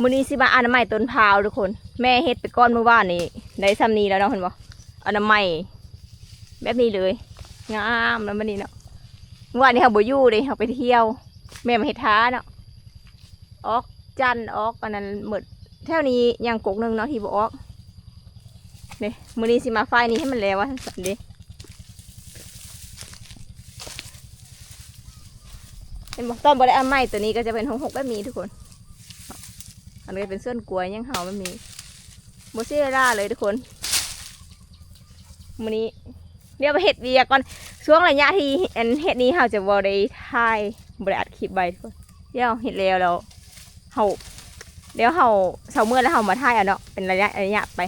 มื้อนี้สิมาอนามัยต้นพร้าวทุกคน แม่เฮ็ดไปก้อนเมื่อวานนี้ได้ซ้ำนี้แล้วเนาะเห็นบ่อนามัยแบบนี้เลยงามแล้วมันนี้เนาะเมื่อวานนี้เฮาบ่อยู่เด้เฮาไปเที่ยว แม่มาเฮ็ดท้าเนาะออกจันออกอันนั้นหมดแถวนี้ยังกกหนึงเนาะที่บ่ออกเด้มื้อนี้สิมาไฟนี้ให้มันแล้วว่าซั่นเด้เห็นบ่ตอนบ่ได้เอาไม้ตัวนี้ก็จะเป็นหงหกแบบนี้ทุกคน อันนี้เป็นเส้นกล้วยยังเห่ามันมีโมเซล่าเลยทุกคนมันนี้เดี๋ยวไปเห็ดเบียก่อนช่วงระยะที่อันเห็ดนี้เฮาจะบอได้ถ่ายบได้อัดคลิปไว้ทุกคนเดี๋ยวเห็ดแล้วแล้วเฮาเดี๋ยวเฮาเสาเมื่อแล้วเฮามาถ่ายอะเนาะเป็นระยะระยะไป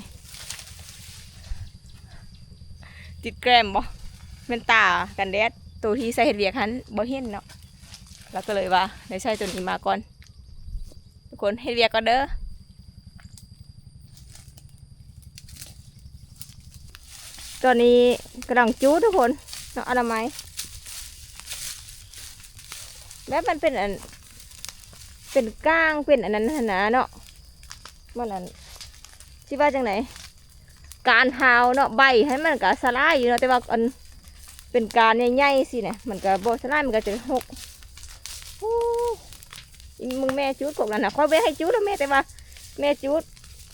ติดแกรมบ่เป็นตากันแดดตัวที่ใส่เห็ดเบียคันบ่เห็นเนาะแล้วก็เลยว่าได้ใช้ตัวนี้มาก่อน ทุกคนให้เรียกก็เด้อตอนนี้กำลังจู้ทุกคนเนาะอนามัยแบบมันเป็นอันเป็นก้างเป็นอันนั้นหนะเนาะมันอันที่ว่าจังไหนการเท้าเนาะใบให้มันก็สลายอยู่เนาะแต่ว่าอันเป็นการใหญ่ๆสิเนี่ยมันก็บ่สลายมันก็จะหก มึงแม่จุดกบนั่นนะเขาไปให้จุดแล้วแม่แต่ว่า แม่จุด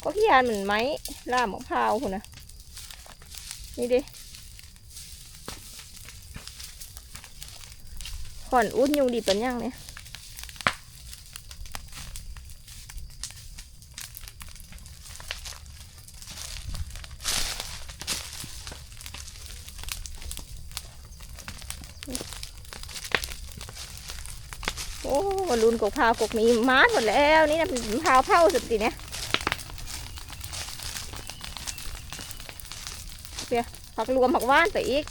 ก็ขี้ยานเหมือนไม้ล่ามของพาวคุณนะนี่ดิขอนอุ้ดยุงดีป็นยังเนี่ยโอ้ ลุนกบพาวกบนี้มาหมดแล้วนี่นะเป็นพาวเผาสุดทีเนี่ยเดี๋ยวผักรวมผักว่านไปอีก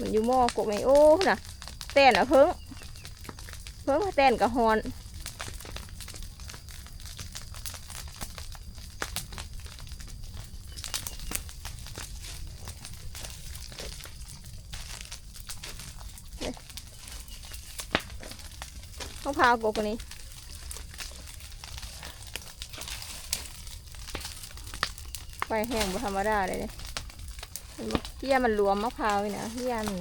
มันอยู่หม้อกบไอโอ้น่ะแตนอะเพิ่งเพิ่งแตนกับฮอน มะพร้าวกบอันนี้ไฟแห้งบ่ธรรมดาเลยเนี่ยเห็นบ่เฮียมันรวมมะพร้าวนี่นะเฮียมัน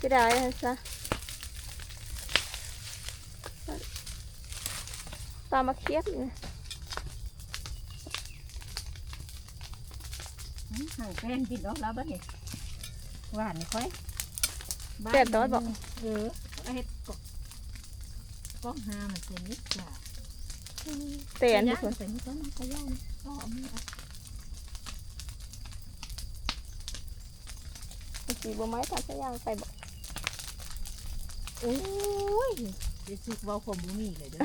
จะได้ฮะซะตามมาเคียบนี่นะห่างแฟนกินออกแล้วบ้านนี่หวานค่อยแซ่บตอดบอกเออเอาเฮ็ด กบก้องหามันเป็นนิดจ้ะเตนทุกคนใส่นี่ก็น่าจะย่างก็เอามือเอาสีบัวไม้ตัดสยางไปบอกโอ้ยจะสึกเว่าผมบ่มีเลยเด้อ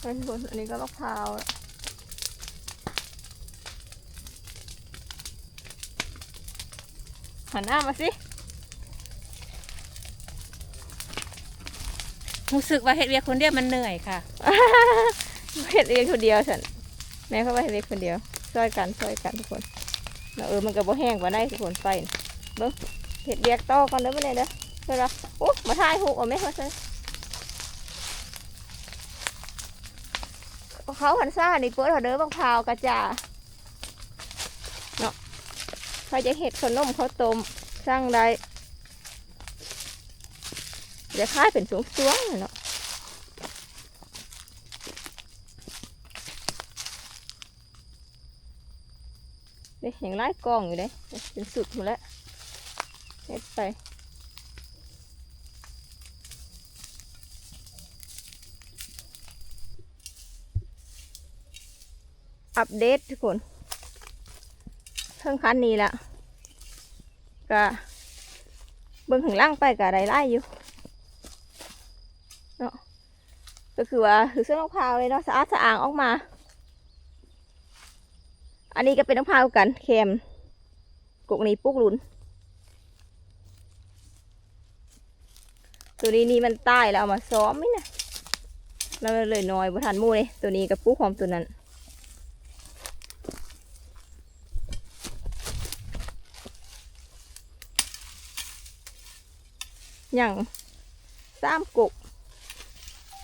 เป็นคนอันนี้ก็มะพร้าวอะหันหน้ามาสิ รู้สึกว่าเฮ็ดเวียกคนเดียวมันเหนื่อยค่ะเห็ดเองคนเดียวฉันแม่เขาว่าเห็ดเองคนเดียวช่วยกันช่วยกันทุกคนแล้วเออมันก็บ่แห้งกว่าได้ทุกคนไฟเบิ้งเห็ดเรียกต่อกันเด้อมาเนี่ยเด้อเดี๋ยวเราโอ้มาถ่ายหูเอาไหมมาสิเขาหันซ่านี่เปิดเขาเด้อบังพาวกระจาเนาะใครจะเห็ดขนมเขาต้มสร้างได้ จะคล้ายเป็นสวงๆน่ะเนาะเด็กอย่างไล่กองอยู่เลยเป็นสุดหมดแล้วเฮ็ดไปอัปเดตทุกคนเครื่องคันนี้ละก็เบิ่งข้างล่างไปก็ได้ไล่อยู่ เนาะก็คือว่าคือเส้นมะพร้าวเลยเนาะสะอาดสะอางออกมา อันนี้ก็เป็นน้ำพร้าวกันเค็มกุกนี้ปุกหลุนตัวนี้นี่มันใต้แล้วเอามาซ้อมไหมนะแล้วมันเลยน้อยบ่ทันมู่เลยตัวนี้กับปุกหอมตัวนั้นอย่างสามกุก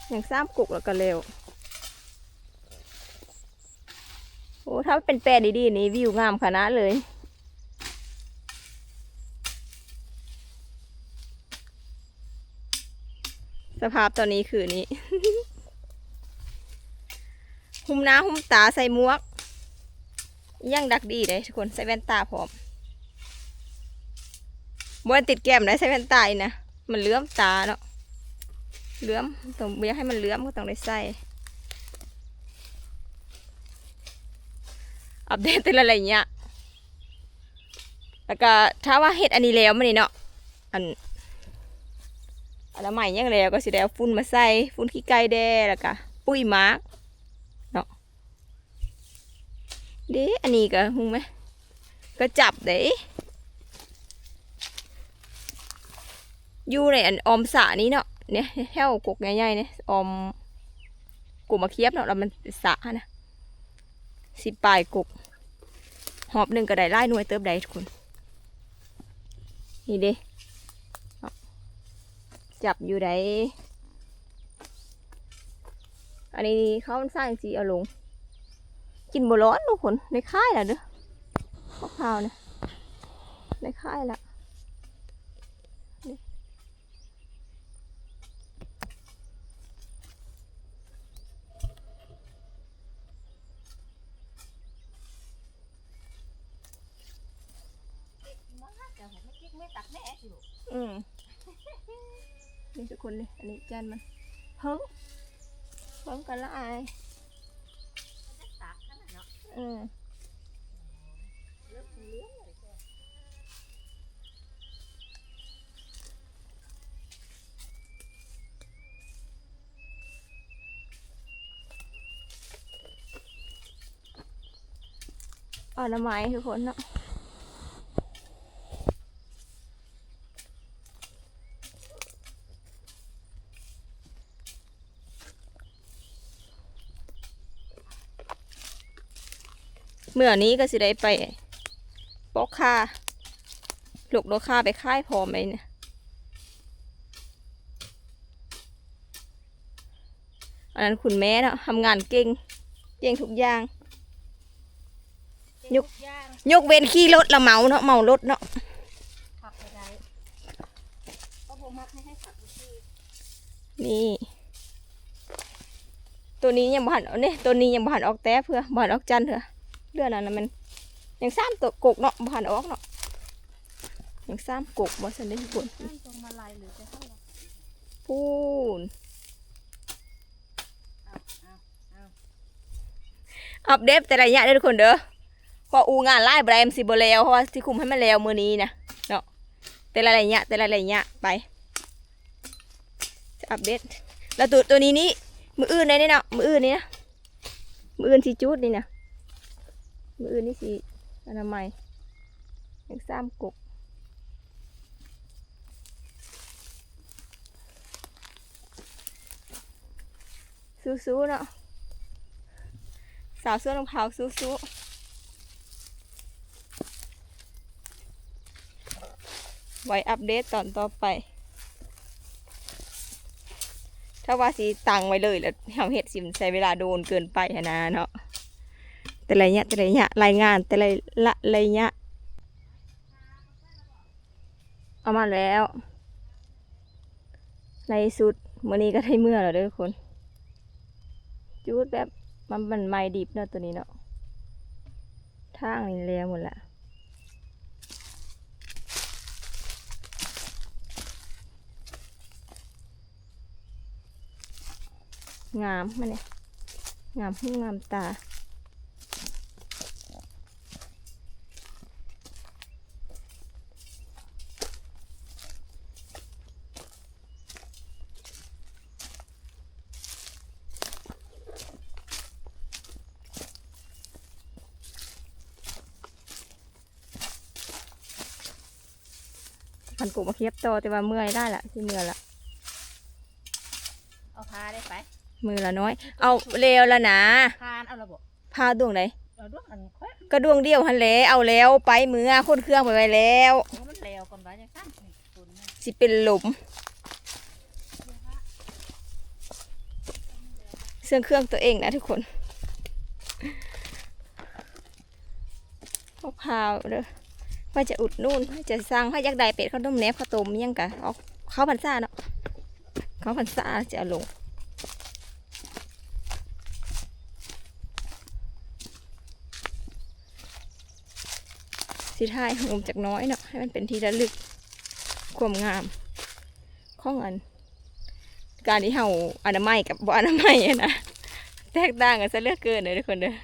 อย่างสามกุกแล้วก็เร็ว โอ้ถ้าเป็นแปลนดีๆนี่วิวงามขนาดเลยสภาพตอนนี้คือนี้ หุ้มหน้าหุ้มตาใส่หมวก ยังดักดีเลยทุกคนใส่แว่นตาพร้อมบนติดแก้มได้ใส่แว่นตาอีกนะ มันเลื่อมตาเนาะ เหลื่อมต้องไม่อยากให้มันเหลื่อมก็ต้องได้ใส่อัปเดตแต่ละอะไรเงี้ยแล้วก็ถ้าว่าเห็ดอันนี้แล้วมันนี่เนาะอันอันละใหม่ยังแล้วก็สิได้เอาฟุ้นมาใส่ฟุ้นขี้ไก่แดแล้วก็ปุ้ยมาร์กเนาะเด้อันนี้ก็หูไหมก็จับเด้อยู่ในอันออมสระนี้เนาะ เนี่ยแถวกกใหญ่ๆเนี่ยออมกุมาเคียบเนาะแล้วมันสะนะสิปลายกกหอบหนึ่งก็ได้ไล่หน่วยเติบได้ทุกคนนี่เด้จับอยู่ไหนอันนี้เขามันสร้างสีเอาลง กินบร้อนทุกคนในค่ายละเด้อมะพร้าวเนี่ยในค่ายละนี่อืม นี่ทุกค นี้จานมันเพิ่งเพิ่งกันละอายเอืมอ่อนละไม้ทุกคนเนาะ เมื่อนี้ก็สิได้ไปปอกคาลูกโดคาไปค่ายพร้อมไหมเนี่ยอันนั้นคุณแม่เนาะทำงานเก่งเก่งทุกอย่างยกย่างยกเว้นขี่รถละเมาเนาะเมารถเนาะผักไปได้ก็ผมมักให้ให้ผักอยู่ที่นี่ ตัวนี้ยังบ่หันเอาเนี่ยตัวนี้ยังบ่หันออกแต่เพื่อบ่หันออกจันเถอะ เรื่องนั้นนะมันยังซ้ำตัวกกเนาะบ่หันออกเนาะยังซ้ำกกบ่สันได้ทุกคนข้างตรงมาลายหรือจะเท่าไหร่พูนเอาเอาเอาอัปเดตแต่ละอย่างเด้อทุกคนเด้อเพออูงานไล่แบรมสิบแล้วเพราะว่าที่คุมให้มันแล้วมือนี้นะเนาะแต่ละอย่างแต่ละอย่างไปจะอัปเดตแล้วตัวตัวนี้นี่มืออื่นได้นี่เนาะมืออื่นนี่นะมืออื่นสีจูดนี่นะ มืออื่นนี่สีอนามัยยังซ้ำกกสู้ๆเนาะสาวเสื้อรองเท้าสู้ๆไว้อัปเดตตอนต่อไป ถ้าว่าสีตังไว้เลยแล้วทำเห็ดสิมใช้เวลาโดนเกินไปหั้นนะเนาะ แต่ละเนี้ยแต่ละเนี้ยรายงานแต่ละละระยะเอามาแล้วในสุดมื่อนี้ก็ได้เมื่อแล้วเด้อทุกคนจูดแบบมันมันไม่ดิบเนาะตัวนี้เนาะทางนี่แล้วหมดละงามมันเนี่ยงามหูงามตา พันกุมาเคียบโตแต่ว่าเมื่อยได้ละที่เมื่อยละเอาพาได้ไปมือละน้อย เอาเร็วละนะพานเอาระบบพาดวงไหนก็ะดวงเดียวหันแล้วเอาแล้วไปมือคุ้นเครื่องไปไปแล้วสิเป็นหลุมเสื่องเครื่องตัวเองนะทุกคนพกพาเด้อ ว่าจะอุดนู่นว่าจะสร้างให้ยักษ์ใดเป็ดข้าวต้มแหนบข้าวต้มยังกะเอาข้าพันซ่าเนาะเขาพันซ่าจะเอาลงสิท้ายงมจากน้อยเนาะให้มันเป็นที่ระลึกความงามข้องอัน การที่เฮาอนามัยกับบ่อนามัยนะแตกต่างกันซะเหลือกเกินเลยทุกคนเด้อ